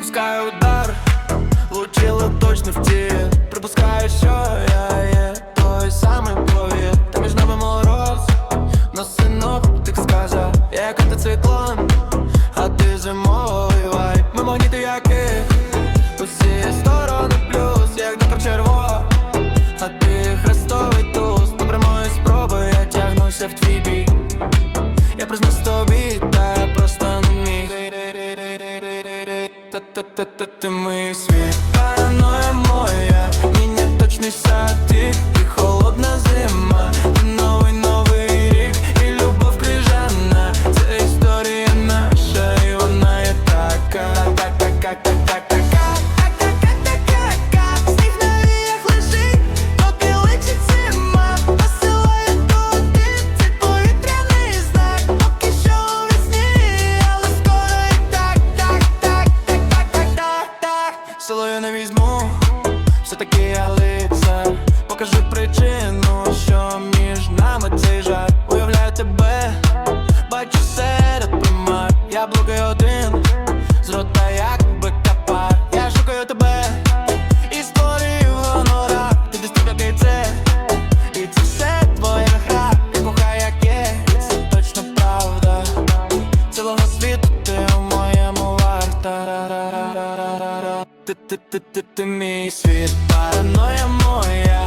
пропускаю удар, влучила точно в тіл Припускаю, що я є той самий повір Та між нами мороз, но синоптик сказав Я як антициклон, Та-та-та-та ти мій світ Параноя моя, все-таки я лицар Покажи причину, що між нами цей жар Уявляю тебе, бачу серед примар. Я блукаю один, ти ти ти ти ти мій світ, параноя моя.